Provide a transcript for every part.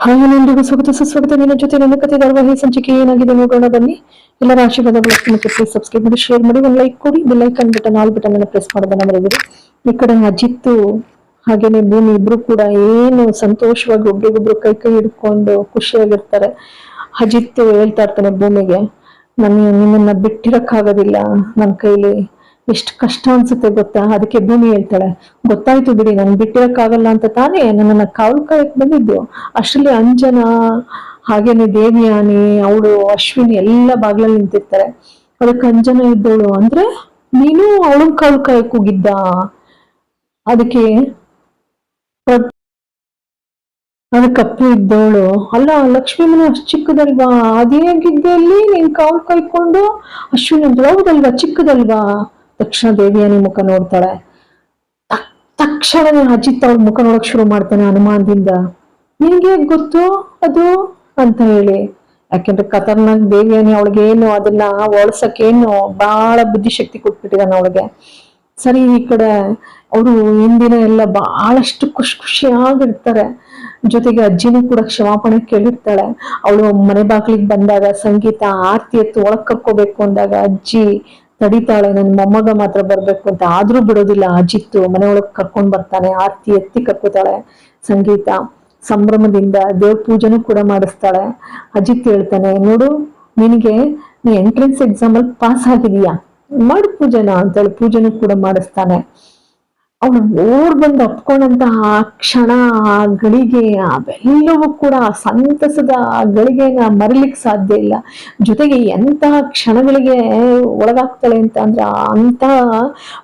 ಹಾಗೆ ಎಲ್ರಿಗೂ ಸ್ವಾಗತ, ಸುಸ್ವಾಗತ. ನಿನ್ನ ಜೊತೆ ನನ್ನ ಕತೆ ಧಾರವಾಹಿ ಸಂಚಿಕೆ, ಏನಾಗಿದೆ ನೋಡೋಣ, ಬನ್ನಿ. ಎಲ್ಲರ ಆಶೀರ್ವಾದಗಳು. ಮತ್ತೆ ಪ್ಲೀಸ್ ಸಬ್ಸ್ಕ್ರೈಬ್ ಮಾಡಿ ಶೇರ್ ಮಾಡಿ. ಒಂದು ಲೈಕ್ ಕೊಡಿ. Bell icon button all button ಅನ್ನು ಪ್ರೆಸ್ ಮಾಡೋದನ್ನ ಮರೆಯದಿರಿ ಈ ಕಡೆ ಅಜಿತ್ತು ಹಾಗೇನೆ ಭೂಮಿ ಇಬ್ರು ಕೂಡ ಏನು ಸಂತೋಷವಾಗಿ ಒಬ್ರಿಗೊಬ್ರು ಕೈ ಕೈ ಹಿಡ್ಕೊಂಡು ಖುಷಿಯಾಗಿರ್ತಾರೆ. ಅಜಿತ್ ಹೇಳ್ತಾ ಇರ್ತಾನೆ ಭೂಮಿಗೆ ನಾನು ನಿನ್ನನ್ನ ಬಿಟ್ಟಿರಕ್ಕಾಗೋದಿಲ್ಲ. ನನ್ನ ಕೈಲಿ ಎಷ್ಟು ಕಷ್ಟ ಅನ್ಸುತ್ತೆ ಗೊತ್ತಾ? ಅದಕ್ಕೆ ಭೂಮಿ ಹೇಳ್ತಾಳೆ, ಗೊತ್ತಾಯ್ತು ಬಿಡಿ, ನಾನು ಬಿಟ್ಟಿರಕ್ಕಾಗಲ್ಲ ಅಂತ ತಾನೇ ನನ್ನನ್ನ ಕಾವಲು ಕಾಯಕ್ ಬಂದಿದ್ದು ಅಷ್ಟರಲ್ಲಿ ಅಂಜನಾ, ಹಾಗೇನೆ ದೇವಿಯಾನಿ, ಅವಳು, ಅಶ್ವಿನಿ ಎಲ್ಲ ಬಾಗ್ಲಲ್ಲಿ ನಿಂತಿರ್ತಾರೆ. ಅದಕ್ಕೆ ಅಂಜನ ಇದ್ದವಳು ಅಂದ್ರೆ, ನೀನು ಅವಳು ಕಾವಲು ಕಾಯಕ್ ಹೋಗಿದ್ದ. ಅದಕ್ಕೆ ಅದಕ್ಕೆ ಅಪ್ಪು ಇದ್ದವಳು, ಅಲ್ಲ ಲಕ್ಷ್ಮಿ ಮನೆ ಅಷ್ಟು ಚಿಕ್ಕದಲ್ವಾ? ಅದೇ ಅಲ್ಲಿ ನೀನ್ ಕಾವು ಕಾಯ್ಕೊಂಡು ಅಶ್ವಿನಿ ಹೌದಲ್ವಾ ಚಿಕ್ಕದಲ್ವಾ? ತಕ್ಷಣ ದೇವಿಯಾನಿ ಮುಖ ನೋಡ್ತಾಳೆ. ತಕ್- ತಕ್ಷಣನೇ ಅಜಿತ್ ಅವ್ರ ಮುಖ ನೋಡಕ್ ಶುರು ಮಾಡ್ತಾನೆ ಅನುಮಾನದಿಂದ ನಿನ್ಗೆ ಗೊತ್ತು ಅದು? ಅಂತ ಹೇಳಿ. ಯಾಕೆಂದ್ರೆ ಖತರ್ನಾಕ್ ದೇವಿಯಾನಿ ಅವಳಿಗೆ ಏನು ಅದನ್ನ ಒಳಸಕ್ಕೇನು ಬಹಳ ಬುದ್ಧಿಶಕ್ತಿ ಕೊಟ್ಬಿಟ್ಟಿದಾನ ಅವಳಿಗೆ. ಸರಿ, ಈ ಕಡೆ ಅವರು ಹಿಂದಿನ ಎಲ್ಲ ಬಹಳಷ್ಟು ಖುಷಿ ಖುಷಿಯಾಗಿರ್ತಾರೆ. ಜೊತೆಗೆ ಅಜ್ಜಿನೂ ಕೂಡ ಕ್ಷಮಾಪಣೆ ಕೇಳಿರ್ತಾಳೆ. ಅವಳು ಮನೆ ಬಾಗಿಲಿಗೆ ಬಂದಾಗ ಸಂಗೀತ, ಆರ್ತಿ ಎತ್ತು ಒಳಕ್ ಕರ್ಕೋಬೇಕು ಅಂದಾಗ ಅಜ್ಜಿ ತಡಿತಾಳೆ ನನ್ ಮೊಮ್ಮಗ ಮಾತ್ರ ಬರ್ಬೇಕು ಅಂತ. ಆದ್ರೂ ಬಿಡೋದಿಲ್ಲ. ಅಜಿತ್ತು ಮನೆ ಒಳಗ್ ಕರ್ಕೊಂಡ್ ಬರ್ತಾನೆ. ಆರ್ತಿ ಎತ್ತಿ ಕರ್ಕೋತಾಳೆ ಸಂಗೀತ. ಸಂಭ್ರಮದಿಂದ ದೇವ್ರ ಪೂಜೆನೂ ಕೂಡ ಮಾಡಿಸ್ತಾಳೆ. ಅಜಿತ್ ಹೇಳ್ತಾನೆ, ನೋಡು, ನಿನಗೆ ನೀ ಎಂಟ್ರೆನ್ಸ್ ಎಕ್ಸಾಮ್ ಅಲ್ಲಿ ಪಾಸ್ ಆಗಿದೀಯಾ? ಮಾಡು ಪೂಜೆನ. ಅಂತೇಳಿ ಪೂಜೆನೂ ಕೂಡ ಮಾಡಿಸ್ತಾನೆ. ಅವಳು ಓಡ್ ಬಂದು ಅಪ್ಕೊಂಡಂತ ಆ ಕ್ಷಣ, ಆ ಗಳಿಗೆ, ಅವೆಲ್ಲವೂ ಕೂಡ ಸಂತಸದ ಗಳಿಗೆನ ಮರಿಲಿಕ್ಕೆ ಸಾಧ್ಯ ಇಲ್ಲ. ಜೊತೆಗೆ ಎಂತಹ ಕ್ಷಣಗಳಿಗೆ ಒಳಗಾಗ್ತಾಳೆ ಅಂತ ಅಂದ್ರೆ ಅಂತ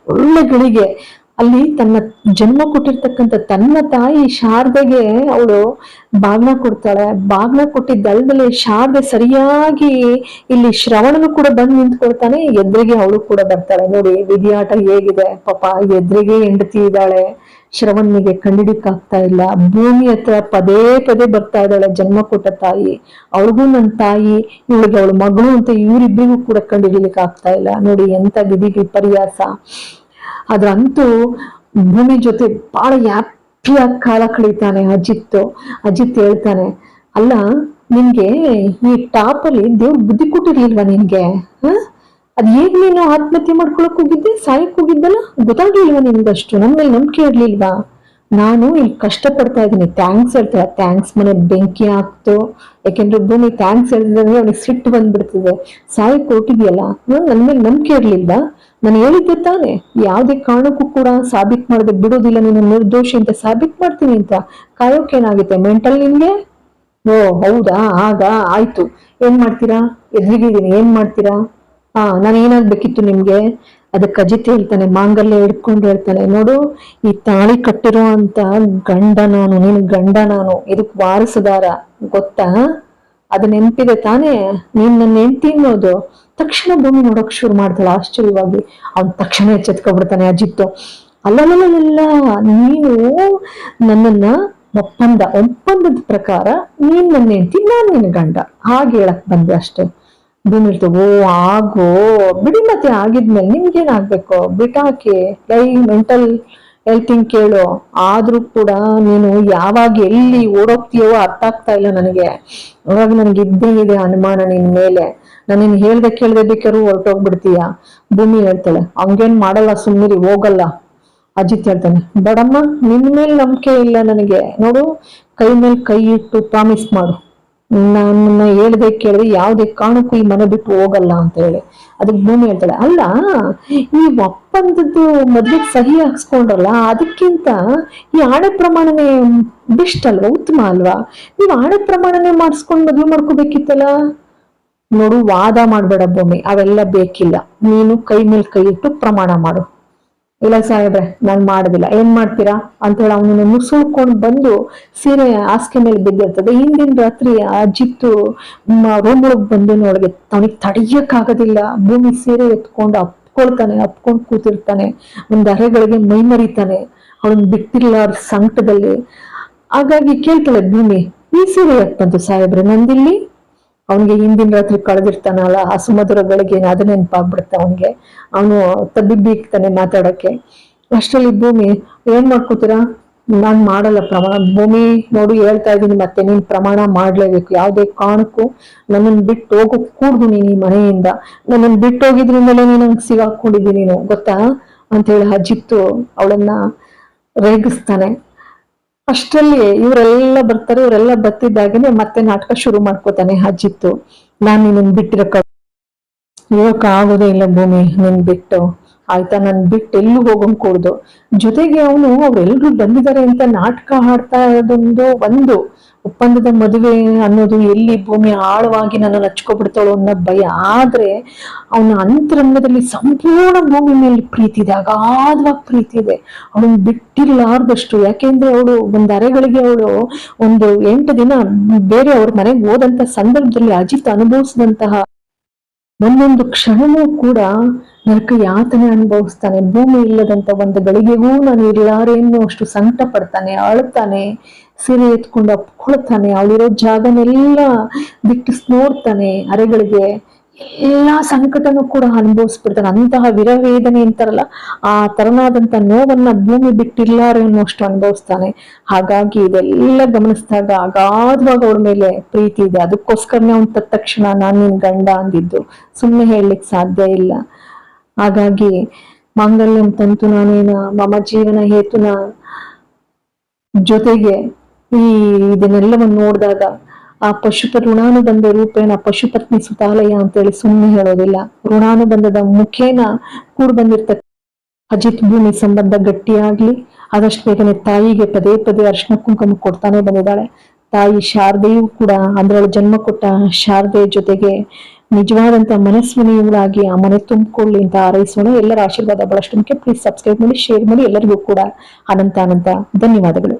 ಒಳ್ಳೆ ಗಳಿಗೆ. ಅಲ್ಲಿ ತನ್ನ ಜನ್ಮ ಕೊಟ್ಟಿರ್ತಕ್ಕಂಥ ತನ್ನ ತಾಯಿ ಶಾರದೆಗೆ ಅವಳು ಬಾಗ್ನ ಕೊಡ್ತಾಳೆ. ಬಾಗ್ನ ಕೊಟ್ಟಿದ್ದಲ್ದಲೆ ಶಾರದೆ ಸರಿಯಾಗಿ ಇಲ್ಲಿ ಶ್ರವಣನು ಕೂಡ ಬಂದು ನಿಂತ್ಕೊಳ್ತಾನೆ. ಎದುರಿಗೆ ಅವಳು ಕೂಡ ಬರ್ತಾಳೆ. ನೋಡಿ, ವಿಧಿಯಾಟ ಹೇಗಿದೆ. ಪಾಪ, ಎದುರಿಗೆ ಹೆಂಡತಿ ಇದ್ದಾಳೆ. ಶ್ರವಣ್ನಿಗೆ ಕಂಡಿಡಿಕ್ಕಾಗ್ತಾ ಇಲ್ಲ. ಭೂಮಿ ಹತ್ರ ಪದೇ ಪದೇ ಬರ್ತಾ ಇದ್ದಾಳೆ ಜನ್ಮ ಕೊಟ್ಟ ತಾಯಿ. ಅವಳಿಗೂ ನನ್ನ ತಾಯಿ, ಇವಳಿಗೆ ಅವಳು ಮಗಳು ಅಂತ ಇವರಿಬ್ಬರಿಗೂ ಕೂಡ ಕಂಡಿಡಿಲಿಕ್ಕೆ ಆಗ್ತಾ ಇಲ್ಲ. ನೋಡಿ ಎಂತ ವಿಧಿ ವಿಪರ್ಯಾಸ ಅದ್ರಂತೂ ಭೂಮಿ ಜೊತೆ ಬಹಳ ಹ್ಯಾಪಿಯಾಗಿ ಕಾಲ ಕಳೀತಾನೆ ಅಜಿತ್. ಅಜಿತ್ ಹೇಳ್ತಾನೆ, ಅಲ್ಲ, ನಿನ್ಗೆ ಈ ಟಾಪ್ ಅಲ್ಲಿ ದೇವ್ರ ಬುದ್ಧಿ ಕೊಟ್ಟಿರ್ಲಿಲ್ವಾ ನಿನ್ಗೆ? ಹ? ಅದ್ ಹೇಗ್ ನೀನು ಆತ್ಮಹತ್ಯೆ ಮಾಡ್ಕೊಳಕ್ ಹೋಗಿದ್ದೆ? ಸಾಯಕ್ ಹೋಗಿದ್ದಲ್ಲ? ಗೊತ್ತಾಗ್ಲಿಲ್ವಾ ನಿನ್ಗಷ್ಟು ನನ್ ಮೇಲೆ ನಂಬಿಕೆ ಇರ್ಲಿಲ್ವಾ? ನಾನು ಇಲ್ಲಿ ಕಷ್ಟ ಪಡ್ತಾ ಇದ್ದೀನಿ. ಥ್ಯಾಂಕ್ಸ್ ಹೇಳ್ತಾರೆ? ಥ್ಯಾಂಕ್ಸ್ ಮನೆ ಬೆಂಕಿ ಹಾಕ್ತು. ಯಾಕೆಂದ್ರೆ ಭೂಮಿ ಥ್ಯಾಂಕ್ಸ್ ಹೇಳಿದ್ರೆ ಅವನಿಗೆ ಸಿಟ್ಟು ಬಂದ್ಬಿಡ್ತಿದೆ. ಸಾಯಕ್ ಹೊರಟಿದ್ಯಲ್ಲ ನನ್ ಮೇಲೆ ನಂಬಿಕೆ ಇರ್ಲಿಲ್ವಾ? ನಾನು ಹೇಳಿದ್ದೆ ತಾನೇ, ಯಾವುದೇ ಕಾರಣಕ್ಕೂ ಕೂಡ ಸಾಬೀತ್ ಮಾಡದೆ ಬಿಡೋದಿಲ್ಲ, ನೀನು ನಿರ್ದೋಷಿ ಅಂತ ಸಾಬೀತ್ ಮಾಡ್ತೀನಿ ಅಂತ ಕಾಯೋಕೇನಾಗುತ್ತೆ ಮೆಂಟಲ್ ನಿಮಗೆ ಓ, ಹೌದಾ? ಆಗ ಆಯ್ತು. ಏನ್ ಮಾಡ್ತೀರಾ? ಎದುರಿಗಿದ್ದೀನಿ. ಏನ್ ಮಾಡ್ತೀರಾ? ಹಾ ನಾನು ಏನಾಗ್ಬೇಕಿತ್ತು ನಿಮ್ಗೆ? ಅದಕ್ಕೆ ಅಜಿತ್ ಹೇಳ್ತಾನೆ, ಮಾಂಗಲ್ಯ ಹಿಡ್ಕೊಂಡು ಹೇಳ್ತಾನೆ, ನೋಡು, ಈ ತಾಳಿ ಕಟ್ಟಿರೋ ಅಂತ ಗಂಡ ನಾನು, ನೀನು ಗಂಡ ನಾನು ಇದಕ್ ವಾರಸುದಾರ, ಗೊತ್ತಾ? ಅದು ನೆನಪಿದೆ ತಾನೇ? ನೀನ್ ನನ್ನ ಹೆಂಡತಿ ಅನ್ನೋದು. ತಕ್ಷಣ ಭೂಮಿ ನೋಡೋಕೆ ಶುರು ಮಾಡ್ತಾಳೆ. ಆಶ್ಚರ್ಯವಾಗಿ. ಅವ್ನ್ ತಕ್ಷಣ ಎಚ್ಚೆತ್ಕೊಬಿಡ್ತಾನೆ ಅಜಿತ್ತು. ಅಲ್ಲಲ್ಲ ನೀನು ನನ್ನನ್ನ ಒಪ್ಪಂದ, ಒಪ್ಪಂದದ ಪ್ರಕಾರ ನೀನ್ ನನ್ನ ಹೆಂಡತಿ, ನಾನ್ ನಿನ್ನ ಗಂಡ. ಹಾಗೆ ಹೇಳಕ್ ಬಂದೆ ಅಷ್ಟೇ. ಭೂಮಿ ಓ, ಆಗೋ. ಬಿಡಿ ಮತ್ತೆ ಆಗಿದ್ಮೇಲೆ ನಿಮ್ಗೇನಾಗ್ಬೇಕು? ಬಿಟಾಕೆ, ಲೈ, ಮೆಂಟಲ್ ಹೆಲ್ತಿಂಗ್ ಕೇಳು. ಆದ್ರೂ ಕೂಡ ನೀನು ಯಾವಾಗ ಎಲ್ಲಿ ಓಡೋಗ್ತೀಯೋ ಅರ್ಥ ಆಗ್ತಾ ಇಲ್ಲ ನನಗೆ. ಅವಾಗ ನನಗೆ ಇದ್ದೇ ಇದೆ ಅನುಮಾನ ನಿನ್ ಮೇಲೆ. ನಾನೇನ್ ಹೇಳ್ದೆ ಕೇಳ್ದೆ ಹೊರಟೋಗ್ಬಿಡ್ತೀಯ? ಭೂಮಿ ಹೇಳ್ತಾಳೆ. ಅವಂಗೇನ್ ಮಾಡಲ್ಲ ಸುಮ್ಮನಿರಿ ಹೋಗಲ್ಲ. ಅಜಿತ್ ಹೇಳ್ತಾನೆ. ಬಡಮ್ಮ, ನಿನ್ ಮೇಲೆ ನಂಬಿಕೆ ಇಲ್ಲ ನನಗೆ. ನೋಡು, ಕೈ ಮೇಲೆ ಕೈ ಇಟ್ಟು ಪ್ರಾಮಿಸ್ ಮಾಡು. ನನ್ನ ಹೇಳ್ದೆ ಕೇಳಿದ್ರೆ ಯಾವ್ದೇ ಕಾರಣಕ್ಕೂ ಈ ಮನೆ ಬಿಟ್ಟು ಹೋಗಲ್ಲ ಅಂತ ಹೇಳಿ. ಅದಕ್ಕೆ ಭೂಮಿ ಹೇಳ್ತಾಳೆ, ಅಲ್ಲ ಈ ಒಪ್ಪಂದದ್ದು ಮದ್ವೆಗೆ ಸಹಿ ಹಾಕ್ಸ್ಕೊಂಡ್ರಲ್ಲ, ಅದಕ್ಕಿಂತ ಈ ಆಣೆ ಪ್ರಮಾಣನೇ ಬೆಸ್ಟ್ ಅಲ್ವಾ? ಉತ್ತಮ ಅಲ್ವಾ? ನೀವು ಆಣೆ ಪ್ರಮಾಣನೇ ಮಾಡಿಸ್ಕೊಂಡು ಮದ್ವೆ ಮಾಡ್ಕೋಬೇಕಿತ್ತಲ್ಲ? ನೋಡು, ವಾದ ಮಾಡ್ಬೇಡ ಭೂಮಿ, ಅವೆಲ್ಲ ಬೇಕಿಲ್ಲ. ನೀನು ಕೈ ಮೇಲೆ ಕೈ ಇಟ್ಟು ಪ್ರಮಾಣ ಮಾಡು. ಇಲ್ಲ ಸಾಹೇಬ್ರೆ, ನಾನು ಮಾಡೋದಿಲ್ಲ. ಏನ್ ಮಾಡ್ತೀರಾ? ಅಂತ ಹೇಳಿ ಅವನನ್ನು ಮುಸುಳ್ಕೊಂಡು ಬಂದು ಸೀರೆ ಹಾಸಿಗೆ ಮೇಲೆ ಬಿದ್ದಿರ್ತದೆ. ಹಿಂದಿನ ರಾತ್ರಿ ಆ ಜಿತ್ತು ಬಂದು ನೋಡಿಗೆ ಅವನಿಗೆ ತಡೆಯಕ್ಕಾಗೋದಿಲ್ಲ. ಭೂಮಿ ಸೀರೆ ಎತ್ಕೊಂಡು ಅಪ್ಕೊಳ್ತಾನೆ, ಅಪ್ಕೊಂಡು ಕೂತಿರ್ತಾನೆ. ಒಂದ್ ಅರೆಗಳಿಗೆ ಮೈ ಮರಿತಾನೆ. ಅವನ್ ಬಿಟ್ಟಿಲ್ಲ ಅವ್ರ ಸಂಕಟದಲ್ಲಿ. ಹಾಗಾಗಿ ಕೇಳ್ತಾಳೆ ಭೂಮಿ, ಈ ಸೀರೆ ಯಾಕೆ ಬಂತು ಸಾಹೇಬ್ರೆ? ನಂದಿಲ್ಲಿ? ಅವನಿಗೆ ಹಿಂದಿನ ರಾತ್ರಿ ಕಳೆದಿರ್ತಾನಲ್ಲ, ಆ ಸುಮಧುರ ಏನು ಅದು ನೆನಪಾಗ್ಬಿಡುತ್ತೆ ಅವನಿಗೆ? ಅವನು ತಬ್ಬಿಬ್ಬಿಕ್ತಾನೆ ಮಾತಾಡಕ್ಕೆ ಅಷ್ಟರಲ್ಲಿ ಭೂಮಿ, ಏನ್ ಮಾಡ್ಕೋತೀರಾ? ನಾನು ಮಾಡಲ್ಲ ಪ್ರಮಾಣ. ಭೂಮಿ ನೋಡು ಹೇಳ್ತಾ ಇದ್ದೀನಿ, ಮತ್ತೆ ನೀನು ಪ್ರಮಾಣ ಮಾಡಲೇಬೇಕು. ಯಾವುದೇ ಕಾರಣಕ್ಕೂ ನನ್ನನ್ ಬಿಟ್ಟು ಹೋಗು, ಕೂಡ್ದು ನೀನು ಈ ಮನೆಯಿಂದ. ನನ್ನನ್ ಬಿಟ್ಟು ಹೋಗಿದ್ರಿಂದಲೇ ನೀನ್ ನಂಗೆ ಸಿಗಾಕೊಂಡಿದ್ದೀನಿ ನೀನು, ಗೊತ್ತಾ? ಅಂತ ಹೇಳಿ ಅಜಿತ್ತು ಅವಳನ್ನ ರೇಗಿಸ್ತಾನೆ. ಅಷ್ಟರಲ್ಲಿ ಇವರೆಲ್ಲ ಬರ್ತಾರೆ, ಇವರೆಲ್ಲ ಬತ್ತಿದ್ದಾಗೇನೆ ಮತ್ತೆ ನಾಟಕ ಶುರು ಮಾಡ್ಕೋತಾನೆ ಹಜ್ಜಿತ್ತು ನಾನು ನಿನ್ನ ಬಿಟ್ಟಿರಕ ಇರೋಕ್ ಆಗೋದೇ ಇಲ್ಲ ಭೂಮಿ, ನಿನ್ ಬಿಟ್ಟು. ಆಯ್ತಾ? ನನ್ ಬಿಟ್ಟು ಎಲ್ಲೂ ಹೋಗಂಗ್ ಕೂಡ್ದು. ಜೊತೆಗೆ ಅವನು, ಅವ್ರೆಲ್ರು ಬಂದಿದ್ದಾರೆ ಅಂತ ನಾಟಕ ಹಾಡ್ತಾ ಇರೋದೊಂದು ಒಂದು ಒಪ್ಪಂದದ ಮದುವೆ ಅನ್ನೋದು ಎಲ್ಲಿ ಭೂಮಿ ಆಳವಾಗಿ ನನ್ನ ನಚ್ಕೊಬಿಡ್ತಾಳೋ ಅನ್ನೋ ಭಯ. ಆದ್ರೆ ಅವನ ಅಂತರಂಗದಲ್ಲಿ ಸಂಪೂರ್ಣ ಭೂಮಿ ಮೇಲೆ ಪ್ರೀತಿ ಇದೆ, ಅಗಾಧವಾಗಿ ಪ್ರೀತಿ ಇದೆ. ಅವನು ಬಿಟ್ಟಿರ್ಲಾರ್ದಷ್ಟು. ಯಾಕೆಂದ್ರೆ ಅವಳು ಒಂದು ಅರೆಗಳಿಗೆ ಅವಳು ಒಂದು ಎಂಟು ದಿನ ಬೇರೆ ಅವ್ರ ಮನೆಗೆ ಹೋದಂತ ಸಂದರ್ಭದಲ್ಲಿ ಅಜಿತ್ ಅನುಭವಿಸಿದಂತಹ ಒಂದೊಂದು ಕ್ಷಣವೂ ಕೂಡ ನರಕ ಯಾತನೆ ಅನುಭವಿಸ್ತಾನೆ. ಭೂಮಿ ಇಲ್ಲದಂತ ಒಂದು ಗಳಿಗೆಗೂ ನಾನು ಇರಲಾರೆ ಅಷ್ಟು ಸಂಕಟ ಪಡ್ತಾನೆ ಅಳ್ತಾನೆ ಸೀರೆ ಎತ್ಕೊಂಡು ಅಪ್ಕೊಳ್ತಾನೆ, ಅವಳಿರೋ ಜಾಗನೆಲ್ಲ ದಿಟ್ಟಿಸ್ ನೋಡ್ತಾನೆ ಅರೆಗಳಿಗೆ. ಎಲ್ಲಾ ಸಂಕಟನೂ ಕೂಡ ಅನುಭವಿಸ್ಬಿಡ್ತಾನೆ. ಅಂತಹ ವಿರವೇದನೆ ಅಂತಾರಲ್ಲ, ಆ ತರನಾದಂತ ನೋವನ್ನ ಭೂಮಿ ಬಿಟ್ಟಿರ್ಲಾರೆ ಅನ್ನೋಷ್ಟು ಅನುಭವಿಸ್ತಾನೆ. ಹಾಗಾಗಿ ಇದೆಲ್ಲ ಗಮನಿಸಿದಾಗ ಅಗಾಧವಾಗಿ ಅವ್ರ ಮೇಲೆ ಪ್ರೀತಿ ಇದೆ. ಅದಕ್ಕೋಸ್ಕರನೇ ಅವ್ನು ತತ್ ತಕ್ಷಣ, ನಾನು ನಿನ್ ಗಂಡ ಅಂದಿದ್ದು. ಸುಮ್ಮನೆ ಹೇಳಲಿಕ್ಕೆ ಸಾಧ್ಯ ಇಲ್ಲ. ಹಾಗಾಗಿ ಮಾಂಗಲ್ಯಂ ತಂತು ನಾನೇನ, ಮಮ ಜೀವನ ಹೇತುನ ಜೊತೆಗೆ ಈ ಇದನ್ನೆಲ್ಲವನ್ನು ನೋಡಿದಾಗ ಆ ಪಶುಪ ಋಣಾನುಬಂಧ ರೂಪೇಣ ಪಶುಪತ್ನಿ ಸುತಾಲಯ ಅಂತೇಳಿ ಸುಮ್ಮನೆ ಹೇಳೋದಿಲ್ಲ. ಋಣಾನುಬಂಧದ ಮುಖೇನ ಕೂಡ್ ಬಂದಿರ್ತಕ್ಕ ಅಜಿತ್ ಭೂಮಿ ಸಂಬಂಧ ಗಟ್ಟಿಯಾಗ್ಲಿ, ಆದಷ್ಟು ಬೇಗನೆ ತಾಯಿಗೆ ಪದೇ ಪದೇ ಅರ್ಶನ ಕುಂಕುಮ ಕೊಡ್ತಾನೆ ಬಂದಿದ್ದಾಳೆ. ತಾಯಿ ಶಾರದೆಯೂ ಕೂಡ ಅಂದ್ರೆ ಅವಳು ಜನ್ಮ ಕೊಟ್ಟ ಶಾರದೆ ಜೊತೆಗೆ ನಿಜವಾದಂತ ಮನಸ್ವಿನಿಯುಗಳಾಗಿ ಆ ಮನೆ ತುಂಬಿಕೊಳ್ಳಿ ಅಂತ ಹಾರೈಸೋಣ. ಎಲ್ಲರ ಆಶೀರ್ವಾದ ಬಹಳಷ್ಟು ಮುಖ್ಯ. ಪ್ಲೀಸ್ ಸಬ್ಸ್ಕ್ರೈಬ್ ಮಾಡಿ ಶೇರ್ ಮಾಡಿ ಎಲ್ಲರಿಗೂ ಕೂಡ ಅನಂತ ಅನಂತ ಧನ್ಯವಾದಗಳು.